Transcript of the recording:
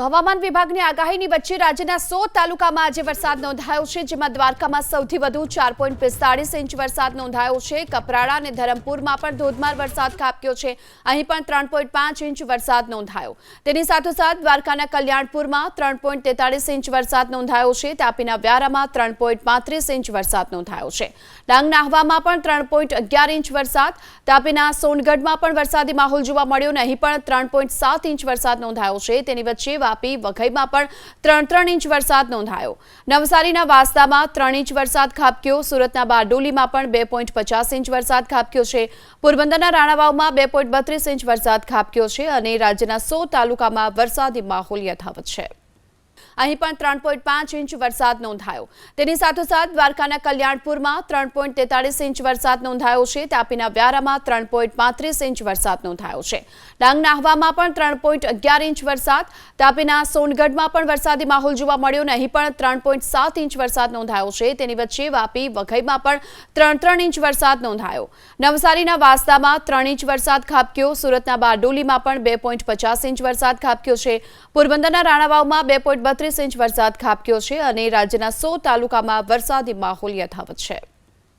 હવામાન વિભાગની આગાહીની વચ્ચે રાજ્યના સો તાલુકામાં આજે વરસાદ નોંધાયો છે, જેમાં દ્વારકામાં સૌથી વધુ ચાર પોઈન્ટ પિસ્તાળીસ ઇંચ વરસાદ નોંધાયો છે. કપરાડા અને ધરમપુરમાં પણ ધોધમાર વરસાદ ખાબક્યો છે. અહીં પણ ત્રણ પોઈન્ટ પાંચ ઇંચ વરસાદ નોંધાયો. તેની સાથોસાથ દ્વારકાના કલ્યાણપુરમાં ત્રણ પોઈન્ટ તેતાળીસ ઇંચ વરસાદ નોંધાયો છે. તાપીના વ્યારામાં ત્રણ પોઈન્ટ પાંત્રીસ ઇંચ વરસાદ નોંધાયો છે. ડાંગના નાહવામાં પણ ત્રણ પોઈન્ટ અગિયાર ઇંચ વરસાદ. તાપીના સોનગઢમાં પણ વરસાદી માહોલ જોવા મળ્યો અને અહીં પણ ત્રણ પોઈન્ટ સાત ઇંચ વરસાદ નોંધાયો છે. તેની વચ્ચે વાપી વઘઈમાં પણ ત્રણ ત્રણ ઇંચ વરસાદ નોંધાયો. નવસારીના વાસદામાં ત્રણ ઇંચ વરસાદ ખાબક્યો. સુરતના બારડોલીમાં પણ બે પોઈન્ટ પચાસ ઇંચ વરસાદ ખાબક્યો છે. પોરબંદરના રાણાવાવમાં બે પોઈન્ટ બત્રીસ ઇંચ વરસાદ ખાબક્યો છે અને રાજ્યના સો તાલુકામાં વરસાદી માહોલ યથાવત છે. અહીં પણ ત્રણ પોઈન્ટ પાંચ ઇંચ વરસાદ નોંધાયો. તેની સાથોસાથ દ્વારકાના કલ્યાણપુરમાં ત્રણ પોઈન્ટ તેતાળીસ ઇંચ વરસાદ નોંધાયો છે. તાપીના વ્યારામાં ત્રણ પોઈન્ટ પાંત્રીસ ઇંચ વરસાદ નોંધાયો છે. ડાંગના આહવામાં પણ ત્રણ પોઈન્ટ અગિયાર ઇંચ વરસાદ. તાપીના સોનગઢમાં પણ વરસાદી માહોલ જોવા મળ્યો અને અહીં પણ ત્રણ પોઈન્ટ સાત ઇંચ વરસાદ નોંધાયો છે. તેની વચ્ચે વાપી, વઘઈમાં પણ ત્રણ ત્રણ ઇંચ વરસાદ નોંધાયો. નવસારીના વાસદામાં ત્રણ ઇંચ વરસાદ ખાબક્યો. સુરતના બારડોલીમાં પણ બે પોઈન્ટ પચાસ ઇંચ વરસાદ ખાબક્યો છે. પોરબંદરના રાણાવાવમાં બે પોઈન્ટ બત્રીસ ઇંચ વરસાદ ખાબક્યો છે અને રાજ્યના સો તાલુકામાં વરસાદી માહોલ યથાવત છે.